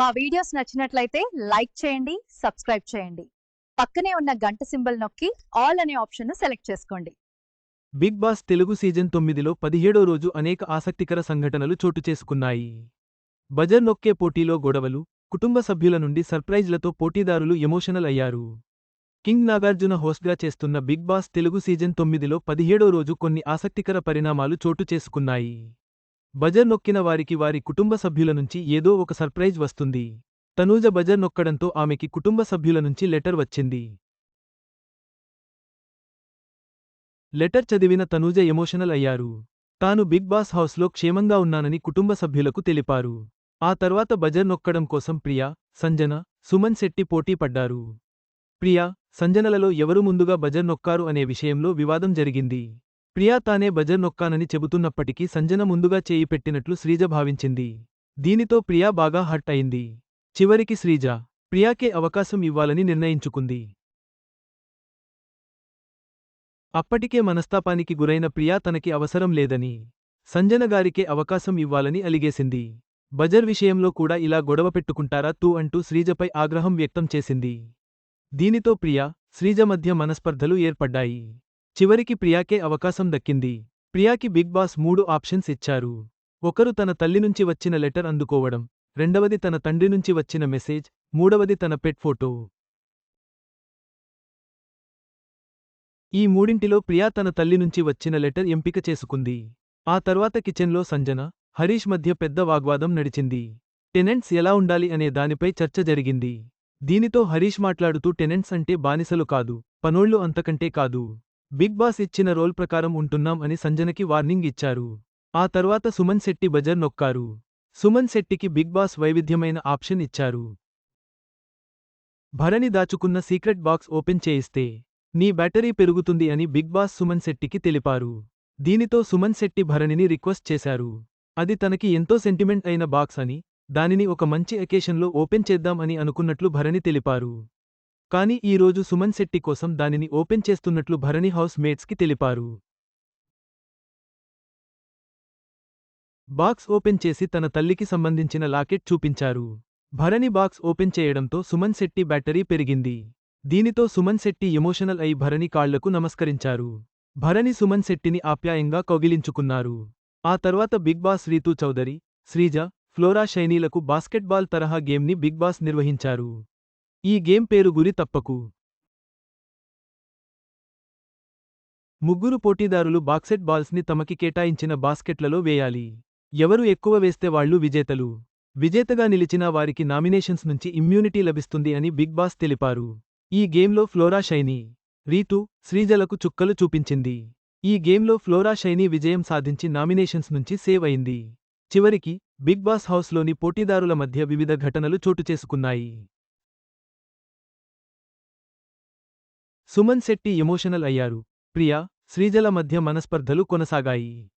మా వీడియోస్ నచ్చినట్లయితే లైక్ చేయండి సబ్స్క్రైబ్ చేయండి. పక్కనే ఉన్న గంట సింబల్ నొక్కి ఆల్ అనే ఆప్షన్ను సెలెక్ట్ చేసుకోండి. బిగ్ బాస్ తెలుగు సీజన్ తొమ్మిదిలో పదిహేడో రోజు అనేక ఆసక్తికర సంఘటనలు చోటు చేసుకున్నాయి. బజర్ నొక్కే పోటీలో గొడవలు కుటుంబ సభ్యుల నుండి సర్ప్రైజ్లతో పోటీదారులు ఎమోషనల్ అయ్యారు. కింగ్ నాగార్జున హోస్ట్గా చేస్తున్న బిగ్ బాస్ తెలుగు సీజన్ తొమ్మిదిలో పదిహేడో రోజు కొన్ని ఆసక్తికర పరిణామాలు చోటు చేసుకున్నాయి. బజర్ నొక్కిన వారికి వారి కుటుంబ సభ్యుల నుంచి ఏదో ఒక సర్ప్రైజ్ వస్తుంది. తనూజ బజర్ నొక్కడంతో ఆమెకి కుటుంబ సభ్యుల నుంచి లెటర్ వచ్చింది. లెటర్ చదివిన తనూజ ఎమోషనల్ అయ్యారు. తాను బిగ్ బాస్ హౌస్లో క్షేమంగా ఉన్నానని కుటుంబ సభ్యులకు తెలిపారు. ఆ తర్వాత బజర్ నొక్కడం కోసం ప్రియా సంజన సుమన్ శెట్టి పోటీ పడ్డారు. ప్రియా సంజనలలో ఎవరు ముందుగా బజర్ నొక్కారు అనే విషయంలో వివాదం జరిగింది. ప్రియా తానే బజర్ నొక్కానని చెబుతున్నప్పటికీ సంజన ముందుగా చేయి పెట్టినట్లు శ్రీజ భావించింది. దీనితో ప్రియా బాగా హర్ట్ అయింది. చివరికి శ్రీజ ప్రియాకే అవకాశం ఇవ్వాలని నిర్ణయించుకుంది. అప్పటికే మనస్తాపానికి గురైన ప్రియా తనకి అవసరం లేదని సంజనగారికే అవకాశం ఇవ్వాలని అలిగేసింది. బజర్ విషయంలో కూడా ఇలా గొడవ పెట్టుకుంటారా తూ అంటూ శ్రీజపై ఆగ్రహం వ్యక్తం చేసింది. దీనితో ప్రియా శ్రీజ మధ్య మనస్పర్ధలు ఏర్పడ్డాయి. చివరికి ప్రియాకే అవకాశం దక్కింది. ప్రియాకి బిగ్ బాస్ మూడు ఆప్షన్స్ ఇచ్చారు. ఒకరు తన తల్లి నుంచి వచ్చిన లెటర్ అందుకోవడం రెండవది తన తండ్రి నుంచి వచ్చిన మెసేజ్ మూడవది తన పెట్ ఫోటో. ఈ మూడింటిలో ప్రియా తన తల్లి నుంచి వచ్చిన లెటర్ ఎంపిక చేసుకుంది. ఆ తర్వాత కిచెన్లో సంజన హరీష్ మధ్య పెద్ద వాగ్వాదం నడిచింది. టెనెంట్స్ ఎలా ఉండాలి అనే దానిపై చర్చ జరిగింది. దీనితో హరీష్ మాట్లాడుతూ టెనెంట్స్ అంటే బానిసలు కాదు పనోళ్ళు అంతకంటే కాదు. బిగ్ బాస్ ఇచ్చిన రోల్ ప్రకారం ఉంటున్నాం అని సంజనకి వార్నింగ్ ఇచ్చారు. ఆ తర్వాత సుమన్ శెట్టి బజర్ నొక్కారు. సుమన్ శెట్టికి బిగ్ బాస్ వైవిధ్యమైన ఆప్షన్ ఇచ్చారు. భరణి దాచుకున్న సీక్రెట్ బాక్స్ ఓపెన్ చేయిస్తే నీ బ్యాటరీ పెరుగుతుంది అని బిగ్ బాస్ సుమన్ శెట్టికి తెలిపారు. దీనితో సుమన్ శెట్టి భరణిని రిక్వెస్ట్ చేశారు. అది తనకి ఎంతో సెంటిమెంట్ అయిన బాక్స్ అని దానిని ఒక మంచి ఎకేషన్లో ఓపెన్ చేద్దాం అని అనుకున్నట్లు భరణి తెలిపారు. కానీ ఈ రోజు సుమన్ శెట్టి కోసం దానిని ఓపెన్ చేస్తున్నట్లు భరణి హౌస్ మేట్స్కి తెలిపారు. బాక్స్ ఓపెన్ చేసి తన తల్లికి సంబంధించిన లాకెట్ చూపించారు. భరణి బాక్స్ ఓపెన్ చేయడంతో సుమన్ శెట్టి బ్యాటరీ పెరిగింది. దీనితో సుమన్ శెట్టి ఎమోషనల్ అయి భరణి కాళ్ళకు నమస్కరించారు. భరణి సుమన్ శెట్టిని ఆప్యాయంగా కౌగిలించుకున్నారు. ఆ తర్వాత Bigg Boss Rithu Chowdary Sreeja Flora షైనీలకు basketball తరహా గేమ్ని బిగ్ బాస్ నిర్వహించారు. ఈ గేమ్ పేరు గురి తప్పకు. ముగ్గురు పోటీదారులు బాక్సెట్ బాల్స్ని తమకి కేటాయించిన బాస్కెట్లలో వేయాలి. ఎవరు ఎక్కువ వేస్తే వాళ్ళు విజేతలు? విజేతగా నిలిచిన వారికి నామినేషన్స్ నుంచి ఇమ్యూనిటీ లభిస్తుంది అని బిగ్ బాస్ తెలిపారు. ఈ గేమ్లో ఫ్లోరా షైనీ రీతు శ్రీజలకు చుక్కలు చూపించింది. ఈ గేమ్లో ఫ్లోరా షైనీ విజయం సాధించి నామినేషన్స్ నుంచి సేవ్ అయింది. చివరికి బిగ్ బాస్ హౌస్లోని పోటీదారుల మధ్య వివిధ ఘటనలు చోటు చేసుకున్నాయి. సుమన్ శెట్టి ఎమోషనల్ అయ్యారు. ప్రియా శ్రీజల మధ్య మనస్పర్ధలు కొనసాగాయి.